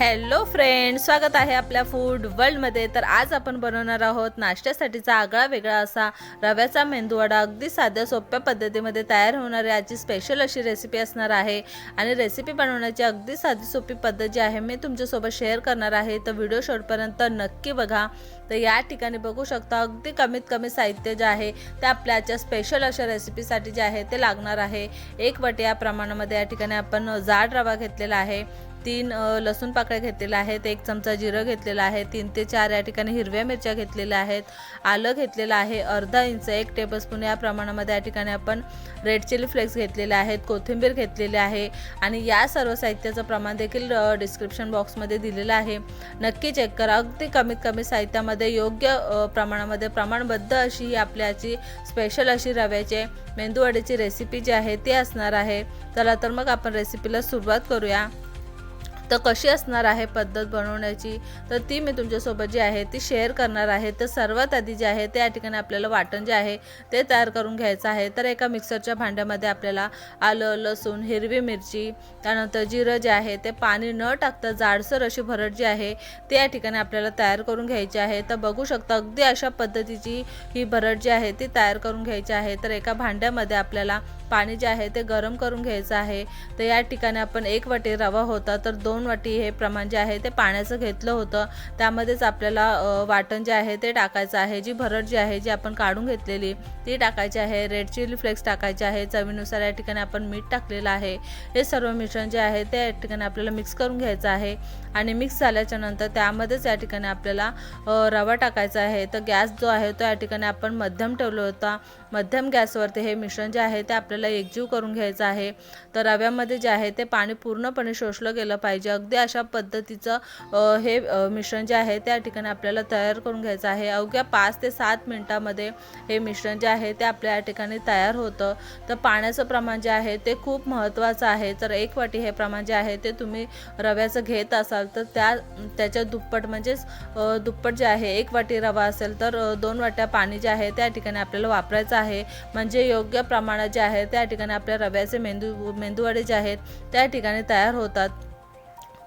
Hello friend स्वागत आहे आपल्या फूड वर्ल्डमध्ये. तर आज आपण बनवणार आहोत नाश्त्यासाठीचा आगळा वेगळा असा रव्याचा मेंदूवडा. अगदी साध्या सोप्या पद्धतीमध्ये तयार होणारी आजची स्पेशल अशी रेसिपी असणार आहे. आणि रेसिपी बनवण्याची अगदी साधी सोपी पद्धत जी आहे मी तुमच्यासोबत शेअर करणार आहे. तर व्हिडिओ शेवटपर्यंत नक्की बघा. तर या ठिकाणी बघू शकता अगदी कमीत कमी साहित्य जे आहे ते आपल्या आजच्या स्पेशल अशा रेसिपीसाठी जे आहे ते लागणार आहे. एक वाटी या प्रमाणामध्ये या ठिकाणी आपण जाड रवा घेतलेला आहे. तीन लसूण पाकळ्या घेतलेल्या आहेत एक चमचा जिरं घेतलेलं आहे तीन ते चार या ठिकाणी हिरव्या मिरच्या घेतलेल्या आहेत आलं घेतलेलं आहे अर्धा इंच एक टेबलस्पून या प्रमाणामध्ये या ठिकाणी आपण रेड चिली फ्लेक्स घेतलेले आहेत कोथिंबीर घेतलेली आहे आणि या सर्व साहित्याचं प्रमाण देखील डिस्क्रिप्शन बॉक्समध्ये दिलेलं आहे. नक्की चेक करा. अगदी कमीत कमी साहित्यामध्ये योग्य प्रमाणामध्ये प्रमाणबद्ध अशी ही आपल्याची स्पेशल अशी रव्याचे मेंदूवडीची रेसिपी जी आहे ती असणार आहे. चला तर मग आपण रेसिपीला सुरुवात करूया. तर कशी असणार आहे पद्धत बनवण्याची तर ती मी तुमच्यासोबत जी आहे ती शेअर करणार आहे. तर सर्वात आधी जे आहे ते या ठिकाणी आपल्याला वाटण जे आहे ते तयार करून घ्यायचं आहे. तर एका मिक्सरच्या भांड्यामध्ये आपल्याला आलं लसूण हिरवी मिरची त्यानंतर जिरं जे आहे ते पाणी न टाकता जाडसर अशी भरड जी आहे ते या ठिकाणी आपल्याला तयार करून घ्यायची आहे. तर बघू शकता अगदी अशा पद्धतीची ही भरड जी आहे ती तयार करून घ्यायची आहे. तर एका भांड्यामध्ये आपल्याला पाणी जे आहे ते गरम करून घ्यायचं आहे. तर या ठिकाणी आपण एक वाटी रवा होता तर दोन वाटी हे प्रमाण जे आहे ते पाण्याचं घेतलं होतं. त्यामध्येच आपल्याला वाटण जे आहे ते टाकायचं आहे. जी भरड जी आहे जी आपण काढून घेतलेली ती टाकायची आहे. रेड चिली फ्लेक्स टाकायचे आहे. चवीनुसार या ठिकाणी आपण मीठ टाकलेलं आहे. हे सर्व मिश्रण जे आहे ते या ठिकाणी आपल्याला मिक्स करून घ्यायचं आहे. आणि मिक्स झाल्याच्यानंतर त्यामध्येच या ठिकाणी आपल्याला रवा टाकायचा आहे. तर गॅस जो आहे तो या ठिकाणी आपण मध्यम ठेवला होता. मध्यम गॅसवरती हे मिश्रण जे आहे ते आपल्याला एकजीव करून घ्यायचं आहे. तर रव्यामध्ये जे आहे ते पाणी पूर्णपणे शोषलं गेलं पाहिजे. अगदी अशा पद्धतीचं हे मिश्रण जे आहे त्या ठिकाणी आपल्याला तयार करून घ्यायचं आहे. अवघ्या पाच ते सात मिनटामध्ये हे मिश्रण जे आहे ते आपल्या या ठिकाणी तयार होतं. तर पाण्याचं प्रमाण जे आहे ते खूप महत्त्वाचं आहे. तर एक वाटी हे प्रमाण जे आहे ते तुम्ही रव्याचं घेत असाल तर त्या त्याच्या दुप्पट म्हणजेच दुप्पट जे आहे एक वाटी रवा असेल तर दोन वाट्या पाणी जे आहे त्या ठिकाणी आपल्याला वापरायचं आहे. म्हणजे योग्य प्रमाणात जे आहे त्या ठिकाणी आपल्या रव्याचे मेंदू मेंदूवडे जे आहेत त्या ठिकाणी तयार होतात.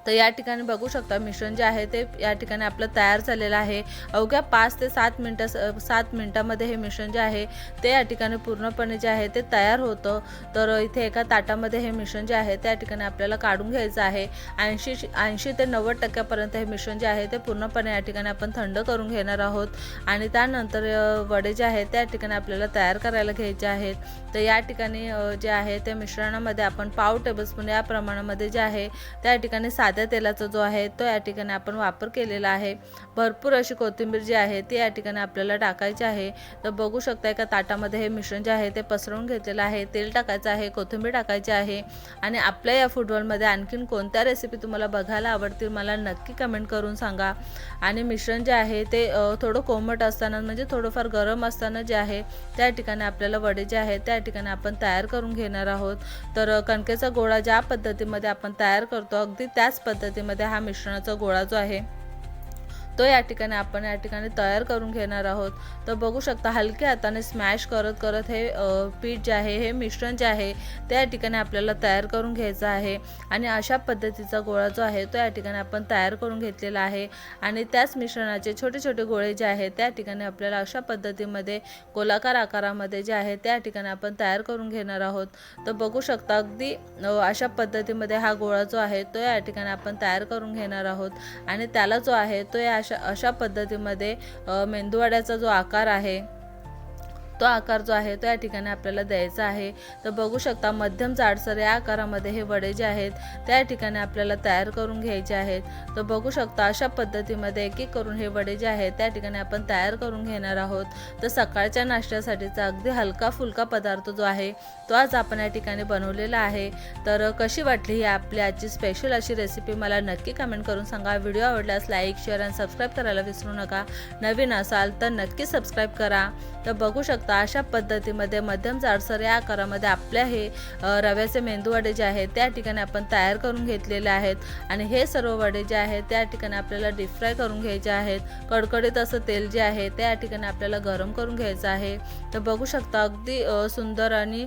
तर या ठिकाणी बघू शकता मिश्रण जे आहे ते या ठिकाणी आपलं तयार झालेलं आहे. अवघ्या पाच ते सात मिनटं सात मिनटामध्ये हे मिश्रण जे आहे ते या ठिकाणी पूर्णपणे जे आहे ते तयार होतं. तर इथे एका ताटामध्ये हे मिश्रण जे आहे त्या ठिकाणी आपल्याला काढून घ्यायचं आहे. ऐंशी ऐंशी ते नव्वद टक्क्यापर्यंत हे मिश्रण जे आहे ते पूर्णपणे या ठिकाणी आपण थंड करून घेणार आहोत. आणि त्यानंतर वडे जे आहेत त्या ठिकाणी आपल्याला तयार करायला घ्यायचे आहेत. तर या ठिकाणी जे आहे ते मिश्रणामध्ये आपण पाव टेबलस्पून या प्रमाणामध्ये जे आहे त्या ठिकाणी सात साध्या तेलाचा जो आहे तो या ठिकाणी आपण वापर केलेला आहे. भरपूर अशी कोथिंबीर जी आहे ती या ठिकाणी आपल्याला टाकायची आहे. तर बघू शकता एका ताटामध्ये हे मिश्रण जे आहे ते पसरवून घेतलेलं आहे. तेल टाकायचं आहे कोथिंबीर टाकायची आहे आणि आपल्या या फुटबॉलमध्ये आणखीन कोणत्या रेसिपी तुम्हाला बघायला आवडतील मला नक्की कमेंट करून सांगा. आणि मिश्रण जे आहे ते थोडं कोमट असताना म्हणजे थोडंफार गरम असताना जे आहे त्या ठिकाणी आपल्याला वडे जे आहे त्या ठिकाणी आपण तयार करून घेणार आहोत. तर कणकेचा गोळा ज्या पद्धतीमध्ये आपण तयार करतो अगदी त्याच पद्धतीमध्ये हा मिश्रणाचा गोळा जो आहे तो या ठिकाणी आपण या ठिकाणी तयार करून घेणार आहोत. तर बघू शकता हलक्या हाताने स्मॅश करत करत हे पीठ जे आहे हे मिश्रण जे आहे ते या ठिकाणी आपल्याला तयार करून घ्यायचं आहे. आणि अशा पद्धतीचा गोळा जो आहे तो या ठिकाणी आपण तयार करून घेतलेला आहे. आणि त्याच मिश्रणाचे छोटे छोटे गोळे जे आहेत त्या ठिकाणी आपल्याला अशा पद्धतीमध्ये गोलाकार आकारामध्ये जे आहे त्या ठिकाणी आपण तयार करून घेणार आहोत. तर बघू शकता अगदी अशा पद्धतीमध्ये हा गोळा जो आहे तो या ठिकाणी आपण तयार करून घेणार आहोत. आणि त्याला जो आहे तो या अशा अशा पद्धतीमध्ये मेंदूवड्याचा जो आकार आहे तो आकार जो आहे तो या ठिकाणी आपल्याला द्यायचा आहे. तर बघू शकता मध्यम जाडसर या आकारामध्ये हे वडे जे आहेत त्या ठिकाणी आपल्याला तयार करून घ्यायचे आहेत. तर बघू शकता अशा पद्धतीमध्ये एक एक करून हे वडे जे आहेत त्या ठिकाणी आपण तयार करून घेणार आहोत. तर सकाळच्या नाश्त्यासाठीचा अगदी हलका फुलका पदार्थ जो आहे तो आज आपण या ठिकाणी बनवलेला आहे. तर कशी वाटली ही आपली आजची स्पेशल अशी रेसिपी मला नक्की कमेंट करून सांगा. व्हिडिओ आवडल्यास लाईक शेअर आणि सबस्क्राईब करायला विसरू नका. नवीन असाल तर नक्की सबस्क्राईब करा. तर बघू शकता शकता अशा पद्धतीमध्ये मध्यम जाडसर या आकारामध्ये आपल्या हे रव्याचे मेंदू वडे जे आहेत त्या ठिकाणी आपण तयार करून घेतलेले आहेत. आणि हे सर्व वडे जे आहेत त्या ठिकाणी आपल्याला डीप फ्राय करून घ्यायचे आहेत. कडकडीत असं तेल जे आहे त्या ठिकाणी आपल्याला गरम करून घ्यायचं आहे. तर बघू शकता अगदी सुंदर आणि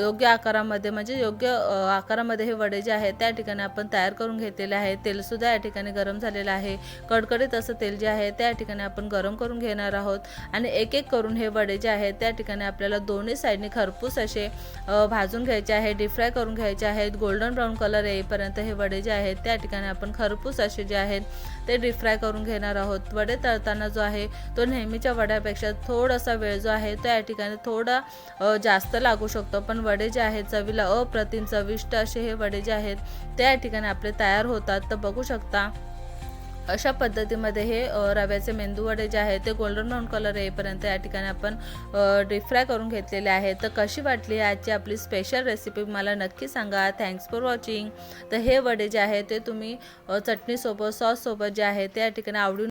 योग्य आकारामध्ये म्हणजे योग्य आकारामध्ये हे वडे जे आहेत त्या ठिकाणी आपण तयार करून घेतलेले आहे. तेलसुद्धा या ठिकाणी गरम झालेलं आहे. कडकडीत असं तेल जे आहे त्या ठिकाणी आपण गरम करून घेणार आहोत. आणि एक एक करून हे वडे जे आहे त्या ठिकाणी आपल्याला दोन्ही साईडने खरपूस असे भाजून घ्यायचे आहे डीप फ्राय करून घ्यायचे आहेत. गोल्डन ब्राऊन कलर येईपर्यंत हे वडे जे आहेत त्या ठिकाणी आपण खरपूस असे जे आहेत ते डीप फ्राय करून घेणार आहोत. वडे तळताना जो आहे तो नेहमीच्या वड्यापेक्षा थोडासा वेळ जो आहे तो या ठिकाणी थोडा जास्त लागू शकतो. पण वडे जे आहेत चवीला अप्रतिम चविष्ट असे हे वडे जे आहेत त्या ठिकाणी आपले तयार होतात. तर बघू शकता अशा पद्धतीमध्ये हे रव्याचे मेंदू वडे जे आहेत ते गोल्डन ब्राऊन कलर येईपर्यंत या ठिकाणी आपण डीप फ्राय करून घेतलेले आहेत. तर कशी वाटली आजची आपली स्पेशल रेसिपी मला नक्की सांगा. थँक्स फॉर वॉचिंग तर हे वडे जे आहे ते तुम्ही चटणीसोबत सॉससोबत जे आहे ते या ठिकाणी आवडून